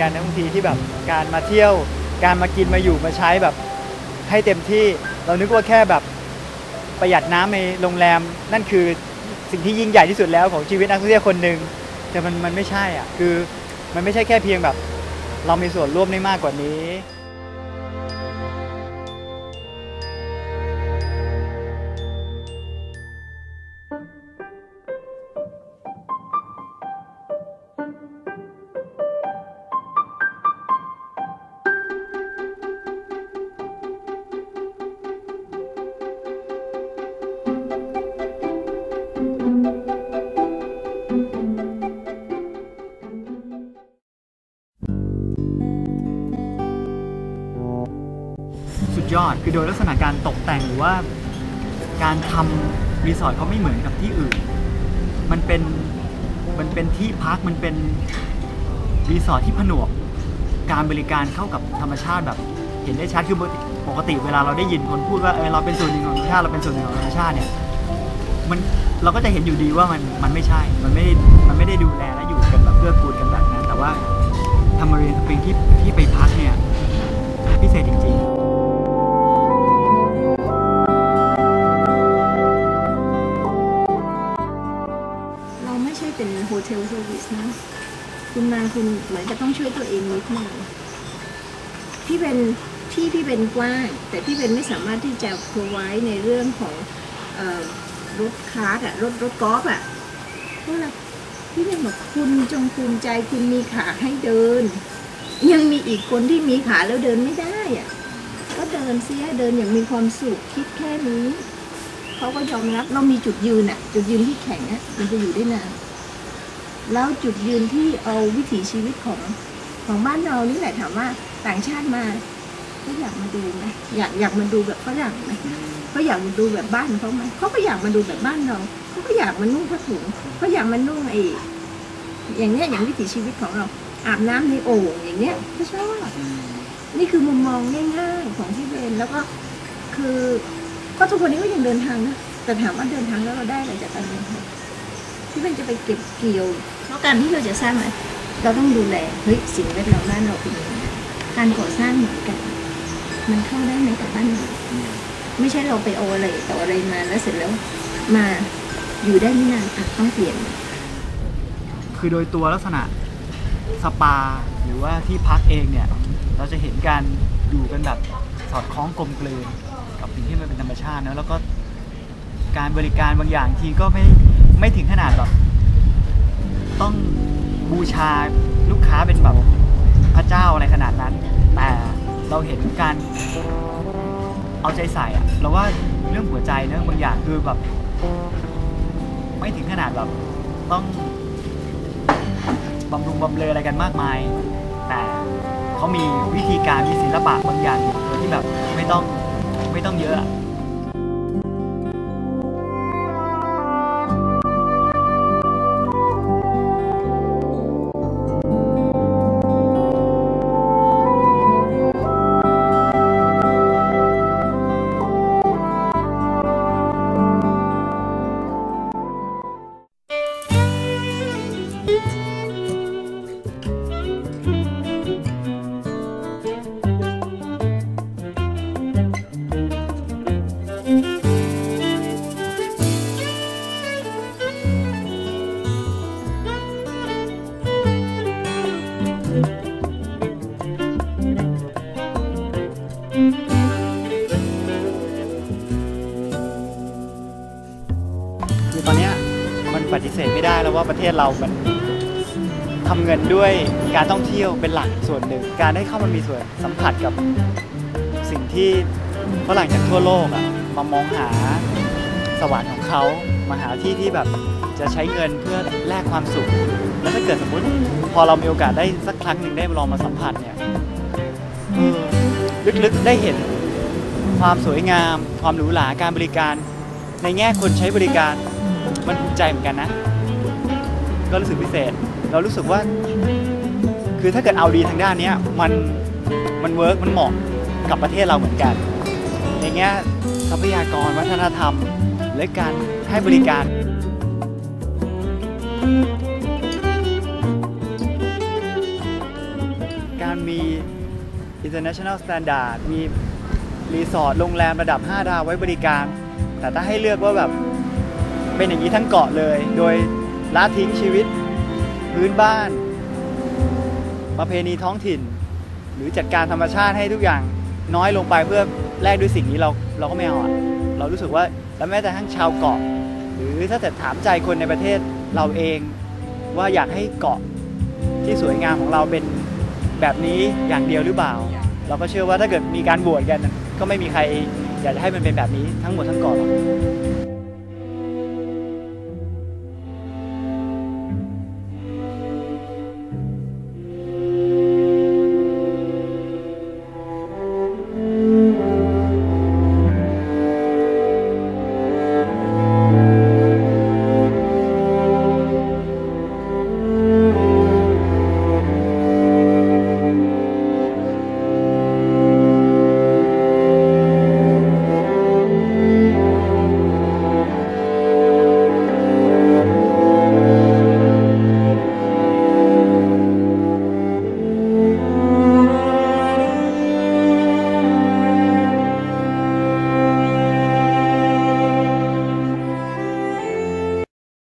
การในบางทีที่แบบการมาเที่ยว การมากินมาอยู่มาใช้แบบให้เต็มที่ เรานึกว่าแค่แบบประหยัดน้ำในโรงแรมนั่นคือสิ่งที่ยิ่งใหญ่ที่สุดแล้วของชีวิตนักท่องเที่ยวคนหนึ่งแต่มันมันไม่ใช่อะคือมันไม่ใช่แค่เพียงแบบ เรามีส่วนร่วมได้มากกว่านี้ ยอด คือโดยลักษณะการตกแต่งหรือว่า การทำรีสอร์ทเขาไม่เหมือนกับที่อื่น มันเป็นมันเป็นที่พักมันเป็นรีสอร์ทที่ผนวกการบริการเข้ากับธรรมชาติแบบ เห็นได้ชัดคือปกติเวลาเราได้ยินคนพูดว่าเออเราเป็นส่วนหนึ่งของธรรมชาติเราเป็นส่วนหนึ่งของธรรมชาติเนี่ยมันเราก็จะเห็นอยู่ดีว่ามันมันไม่ใช่ มันไม่ได้มันไม่ได้ดูแลและอยู่กันแบบเพื่อกูลกันแบบนั้น แต่ว่าทำมารียนสปริงที่ที่ไปพักเนี่ยพิเศษจริง คุณเหมือนจะต้องช่วยตัวเองนิดหนึงพี่เป็นที่พี่เป็นกว้าง แต่พี่เป็นไม่สามารถที่จะ provide ในเรื่องของออรถคาร์ดอะรถรถกอล์ฟอะเพราะอะไรพี่เป็นบอกคุณจงภูมิใจคุณมีขาให้เดิน ยังมีอีกคนที่มีขาแล้วเดินไม่ได้อะก็เดินเสียเดินอย่างมีความสุขคิดแค่นี้เขาก็ยอมรับเรามีจุดยืนอะจุดยืนที่แข็งอะมันจะอยู่ได้นาน แล้วจุดยืนที่เอาวิถีชีวิตของของบ้านเรานี่แหละถามว่าต่างชาติมาก็อยากมาดูไหมอยากอยากมาดูแบบฝรั่งไหมเขาอยากมาดูแบบบ้านเขาไหมเขาก็อยากมาดูแบบบ้านเราเขาก็อยากมานุ่งผ้าถุงเขาอยากมานุ่งไอ้อย่างเนี้ยอย่างวิถีชีวิตของเราอาบน้ำในโอ่งอย่างเนี้ยเขาชอบนี่คือมุมมองง่าย ๆ ของที่เบนแล้วก็คือก็ทุกวันนี้ก็ยังเดินทางนะแต่ถามว่าเดินทางแล้วเราได้อะไรจากการเดินทาง ที่เบนจะไปเก็บเกี่ยวเพราะการที่เราจะสร้างอะไรเราต้องดูแลเฮ้ยสิ่งแวดล้อมบ้านเราเป็นยังไงการก่อสร้างเหมือนกัน มันเข้าได้ไหมกับบ้านเราไม่ใช่เราไปเอาอะไรต่ออะไรมาแล้วเสร็จแล้วมาอยู่ได้ไม่นานอะต้องเปลี่ยน คือโดยตัวลักษณะสปา หรือว่าที่พักเองเนี่ย เราจะเห็นการอยู่กันแบบสอดคล้องกลมกลืนกับสิ่งที่มันเป็นธรรมชาตินะแล้วก็การบริการบางอย่างทีก็ไม่ ไม่ถึงขนาดแบบ ต้องบูชาลูกค้าเป็นแบบพระเจ้าอะไรขนาดนั้น แต่เราเห็นการเอาใจใส่อะเราว่าเรื่องหัวใจเรื่องบางอย่างคือแบบ ไม่ถึงขนาดแบบ ต้องบำรุงบำเรออะไรกันมากมาย แต่เขามีวิธีการมีศิลปะบางอย่างอยู่โดยที่แบบไม่ต้องไม่ต้องเยอะ ทศเรามันทำเงินด้วยการท่องเที่ยวเป็นหลักส่วนหนึ่ง การได้เข้ามามีส่วนสัมผัสกับสิ่งที่ฝรั่งจากทั่วโลกอะมามองหาสวรรค์ของเขามาหาที่ที่แบบจะใช้เงินเพื่อแลกความสุข แล้วถ้าเกิดสมมติพอเรามีโอกาสได้สักครั้งหนึ่งได้ลองมาสัมผัสเนี่ยลึกๆได้เห็นความสวยงาม ความหรูหราการบริการ ในแง่คนใช้บริการมันภูมิใจเหมือนกันนะ ก็รู้สึกพิเศษ เรารู้สึกว่า คือถ้าเกิดเอาดีทางด้านนี้มันมันเวิร์กมันเหมาะกับประเทศเราเหมือนกัน ในแง่ทรัพยากรวัฒนธรรม และการให้บริการการมี international standard มีรีสอร์ทโรงแรมระดับ 5 ดาวไว้บริการ แต่ถ้าให้เลือกว่าแบบเป็นอย่างนี้ทั้งเกาะเลย โดย ละทิ้งชีวิต พื้นบ้าน ประเพณีท้องถิ่น หรือจัดการธรรมชาติให้ทุกอย่างน้อยลงไปเพื่อแลกด้วยสิ่งนี้เราเราก็ไม่เอาอะเรารู้สึกว่าแล้วแม้แต่ทั้งชาวเกาะ หรือถ้าแต่ถามใจคนในประเทศเราเองว่าอยากให้เกาะที่สวยงามของเราเป็นแบบนี้อย่างเดียวหรือเปล่า เราก็เชื่อว่าถ้าเกิดมีการบวชกัน ก็ไม่มีใครอยากจะให้มันเป็นแบบนี้ทั้งหมดทั้งเกาะหรอก